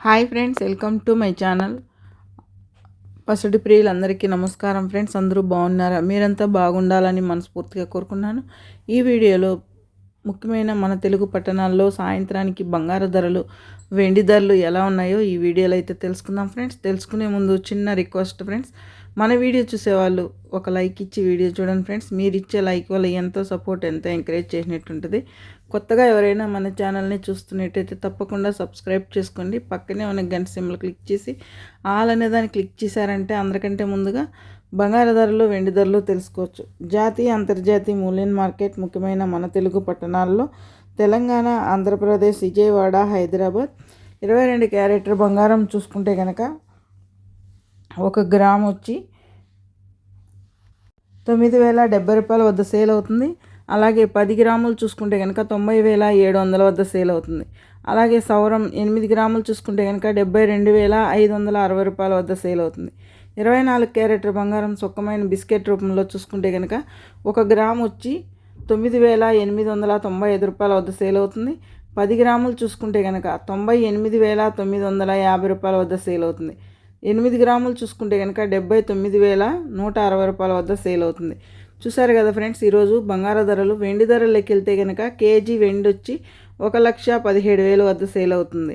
Hi friends welcome to my channel. పసుడి ప్రియులందరికీ నమస్కారం friends అందరూ బాగున్నారా? మీరంతా బాగుండాలని మనస్ఫూర్తిగా కోరుకున్నాను ఈ వీడియోలో ముఖ్యమైన మన తెలుగు పట్టణాల్లో సాయంత్రానికి బంగారు ధరలు వెండి ధరలు ఎలా ఉన్నాయో ఈ వీడియోలో అయితే తెలుసుకుందాం ఫ్రెండ్స్. తెలుసుకునే ముందు చిన్న రిక్వెస్ట్ ఫ్రెండ్స్. మన వీడియో చూసేవాళ్ళు ఒక లైక్ ఇచ్చి వీడియో చూడండి ఫ్రెండ్స్. మీరు ఇచ్చే లైక్ వల్ల ఎంతో సపోర్ట్ ఎంతో ఎంకరేజ్ చేసినట్టుంటుంది. కొత్తగా ఎవరైనా మన ఛానల్ని చూస్తున్నట్టయితే తప్పకుండా సబ్స్క్రైబ్ చేసుకోండి. పక్కనే ఉన్న గంట సింబల్ క్లిక్ చేసి ఆల్ అనే దాన్ని క్లిక్ చేశారంటే అందరికంటే ముందుగా బంగారు ధరలు వెండి ధరలు తెలుసుకోవచ్చు. జాతీయ అంతర్జాతీయ మూల్యం మార్కెట్ ముఖ్యమైన మన తెలుగు పట్టణాల్లో తెలంగాణ ఆంధ్రప్రదేశ్ విజయవాడ హైదరాబాద్. ఇరవై రెండు క్యారెటర్ బంగారం చూసుకుంటే కనుక ఒక గ్రామ్ వచ్చి తొమ్మిది వేల డెబ్బై రూపాయల వద్ద సేల్ అవుతుంది. అలాగే పది గ్రాములు చూసుకుంటే కనుక తొంభై వేల ఏడు వందల వద్ద సేల్ అవుతుంది. అలాగే సౌరం ఎనిమిది గ్రాములు చూసుకుంటే కనుక డెబ్బై రెండు వేల ఐదు వందల అరవై రూపాయల వద్ద సేల్ అవుతుంది. ఇరవై నాలుగు క్యారెట్ బంగారం సుఖమైన బిస్కెట్ రూపంలో చూసుకుంటే కనుక ఒక గ్రామ్ వచ్చి తొమ్మిది వేల ఎనిమిది వందల తొంభై ఐదు రూపాయల వద్ద సేల్ అవుతుంది. పది గ్రాములు చూసుకుంటే కనుక తొంభై ఎనిమిది వేల తొమ్మిది వందల యాభై రూపాయల వద్ద సేల్ అవుతుంది. ఎనిమిది గ్రాములు చూసుకుంటే కనుక డెబ్బై తొమ్మిది వేల నూట అరవై రూపాయల వద్ద సేల్ అవుతుంది. చూసారు కదా ఫ్రెండ్స్ ఈరోజు బంగారు ధరలు వెండి ధరలు వెళ్తే కనుక కేజీ వెండి వచ్చి ఒక లక్ష పదిహేడు వేలు వద్ద సేల్ అవుతుంది.